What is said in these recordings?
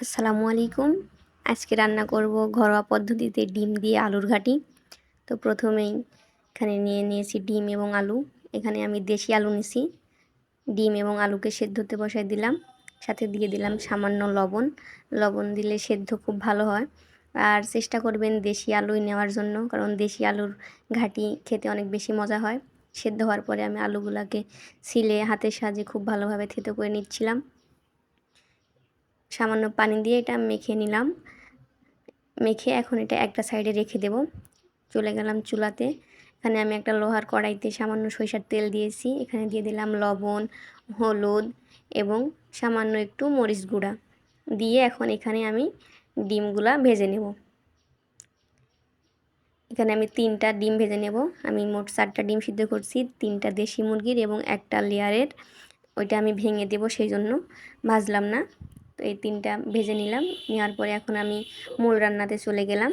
আসসালামু আলাইকুম। আজকে রান্না করব ঘরোয়া পদ্ধতিতে ডিম দিয়ে আলুর ঘাটি। তো প্রথমেই এখানে নিয়ে নিয়েছি ডিম এবং আলু। এখানে আমি দেশি আলু নিছি। ডিম এবং আলুকে সেদ্ধতে বসাই দিলাম। সাথে দিয়ে দিলাম সামান্য লবণ। লবণ দিলে সেদ্ধ খুব ভালো হয়। আর চেষ্টা করবেন দেশি আলুই নেওয়ার জন্য, কারণ দেশি আলুর ঘাটি খেতে অনেক বেশি মজা হয়। সেদ্ধ হওয়ার পরে আমি আলুগুলাকে ছিলে হাতের সাহায্যে খুব ভালোভাবে থেতো করে নিচ্ছিলাম। সামান্য পানি দিয়ে এটা মেখে নিলাম। মেখে এখন এটা একটা সাইডে রেখে দেব। চলে গেলাম চুলাতে। এখানে আমি একটা লোহার কড়াইতে সামান্য সরিষার তেল দিয়েছি। এখানে দিয়ে দিলাম লবণ, হলুদ এবং সামান্য একটু মরিচ গুঁড়া। দিয়ে এখন এখানে আমি ডিমগুলা ভেজে নেব। এখানে আমি তিনটা ডিম ভেজে নেব। আমি মোট চারটা ডিম সিদ্ধ করছি, তিনটা দেশি মুরগির এবং একটা লেয়ারের। ওইটা আমি ভেঙে দেব সেই জন্য। ভাজলাম না। তো এই তিনটা ভেজে নিলাম। নেওয়ার পরে এখন আমি মূল রান্নাতে চলে গেলাম।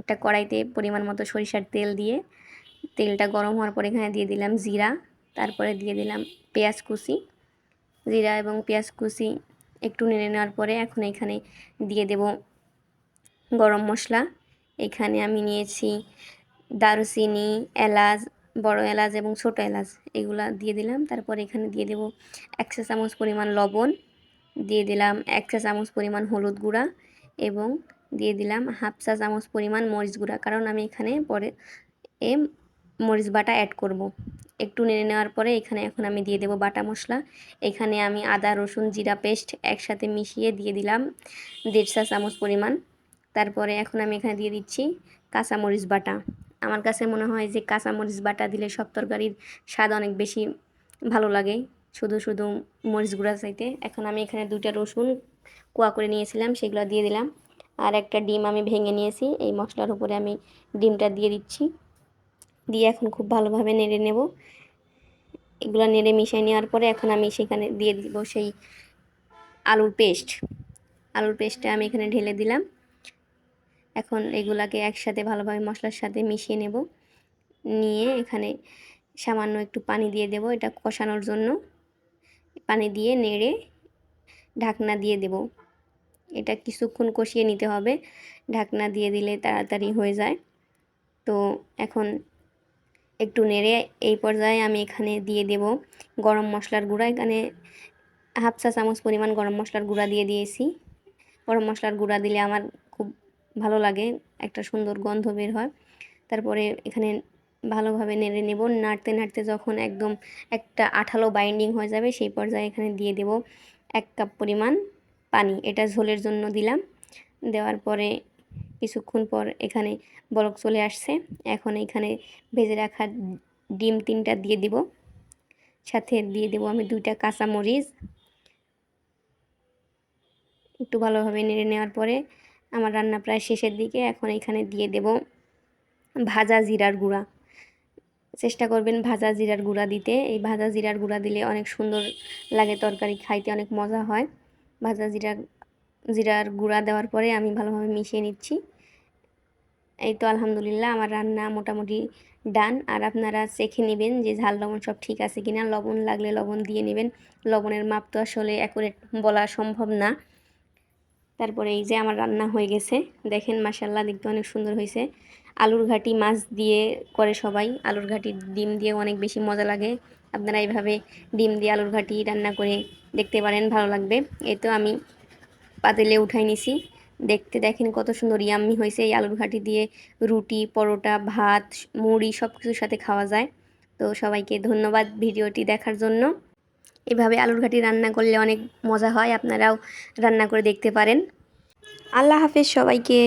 একটা কড়াইতে পরিমাণ মতো সরিষার তেল দিয়ে, তেলটা গরম হওয়ার পরে এখানে দিয়ে দিলাম জিরা, তারপরে দিয়ে দিলাম পেঁয়াজ কুচি। জিরা এবং পেঁয়াজ কুচি একটু নেড়ে নেওয়ার পরে এখন এখানে দিয়ে দেব গরম মশলা। এখানে আমি নিয়েছি দারুচিনি, এলাচ, বড় এলাচ এবং ছোট এলাচ, এগুলা দিয়ে দিলাম। তারপর এখানে দিয়ে দেব একশো চামচ পরিমাণ লবণ। দিয়ে দিলাম এক চা চামচ পরিমাণ হলুদ গুঁড়া এবং দিয়ে দিলাম হাফ চা চামচ পরিমাণ মরিচ গুঁড়া। কারণ আমি এখানে পরে এ মরিচ বাটা অ্যাড করব। একটু নেড়ে নেওয়ার পরে এখানে এখন আমি দিয়ে দেব বাটা মশলা। এখানে আমি আদা, রসুন, জিরা পেস্ট একসাথে মিশিয়ে দিয়ে দিলাম দেড় চা চামচ পরিমাণ। তারপরে এখন আমি এখানে দিয়ে দিচ্ছি কাঁচামরিচ বাটা। আমার কাছে মনে হয় যে কাঁচামরিচ বাটা দিলে সব তরকারির স্বাদ অনেক বেশি ভালো লাগে। শুধু শুধু মরিচ গুঁড়া চাইতে। এখন আমি এখানে দুটা রসুন কুয়া করে নিয়েছিলাম, সেগুলো দিয়ে দিলাম। আর একটা ডিম আমি ভেঙে নিয়েছি, এই মশলার উপরে আমি ডিমটা দিয়ে দিচ্ছি। দিয়ে এখন খুব ভালোভাবে নেড়ে নেব। এগুলো নেড়ে মিশিয়ে নেওয়ার পরে এখন আমি সেখানে দিয়ে দিব সেই আলুর পেস্ট। আলুর পেস্টটা আমি এখানে ঢেলে দিলাম। এখন এগুলাকে একসাথে ভালোভাবে মশলার সাথে মিশিয়ে নেব। নিয়ে এখানে সামান্য একটু পানি দিয়ে দেব, এটা কষানোর জন্য। পানি দিয়ে নেড়ে ঢাকনা দিয়ে দেব। এটা কিছুক্ষণ কষিয়ে নিতে হবে। ঢাকনা দিয়ে দিলে তাড়াতাড়ি হয়ে যায়। তো এখন একটু নেড়ে এই পর্যায়ে আমি এখানে দিয়ে দেব গরম মশলার গুঁড়া। এখানে হাফ চা চামচ পরিমাণ গরম মশলার গুঁড়া দিয়ে দিয়েছি। গরম মশলার গুঁড়া দিলে আমার খুব ভালো লাগে, একটা সুন্দর গন্ধ বের হয়। তারপরে এখানে ভালোভাবে নেড়ে নেব। নাড়তে নাড়তে যখন একদম একটা আঠালো বাইন্ডিং হয়ে যাবে, সেই পর্যায়ে এখানে দিয়ে দেব এক কাপ পরিমাণ পানি। এটা ঝোলের জন্য দিলাম। দেওয়ার পরে কিছুক্ষণ পর এখানে বলক চলে আসছে। এখন এখানে ভেজে রাখা ডিম তিনটা দিয়ে দিব। সাথে দিয়ে দেব আমি দুইটা কাঁচামরিচ। একটু ভালোভাবে নেড়ে নেওয়ার পরে আমার রান্না প্রায় শেষের দিকে। এখন এখানে দিয়ে দেব ভাজা জিরার গুঁড়া। চেষ্টা করবেন ভাজা জিরার গুঁড়া দিতে। এই ভাজা জিরার গুঁড়া দিলে অনেক সুন্দর লাগে তরকারি, খাইতে অনেক মজা হয়। ভাজা জিরা জিরার গুঁড়া দেওয়ার পরে আমি ভালোভাবে মিশিয়ে নিচ্ছি। এই তো আলহামদুলিল্লাহ আমার রান্না মোটামুটি ডান। আর আপনারা চেখে নেবেন যে ঝাল, লবণ সব ঠিক আছে কিনা। লবণ লাগলে লবণ দিয়ে নেবেন। লবণের মাপ তো আসলে অ্যাকুরেট বলা সম্ভব না। তারপরে এই যে আমার রান্না হয়ে গেছে। দেখেন মাসাল্লাহ দেখতে অনেক সুন্দর হয়েছে। আলুর ঘাটি, মাছ দিয়ে করে সবাই। আলুর ঘাটি, ডিম দিয়ে অনেক বেশি মজা লাগে। আপনারা এইভাবে ডিম দিয়ে আলুর ঘাটি রান্না করে দেখতে পারেন, ভালো লাগবে। এই তো আমি পাতেলে উঠাই নিছি। দেখতে দেখেন কত সুন্দর ইয়াম্মি হয়েছে। এই আলুর ঘাটি দিয়ে রুটি, পরোটা, ভাত, মুড়ি সব কিছুর সাথে খাওয়া যায়। তো সবাইকে ধন্যবাদ ভিডিওটি দেখার জন্য। এভাবে আলুর ঘাটি রান্না করলে অনেক মজা হয়। আপনারাও রান্না করে দেখতে পারেন। আল্লাহ হাফেজ সবাইকে।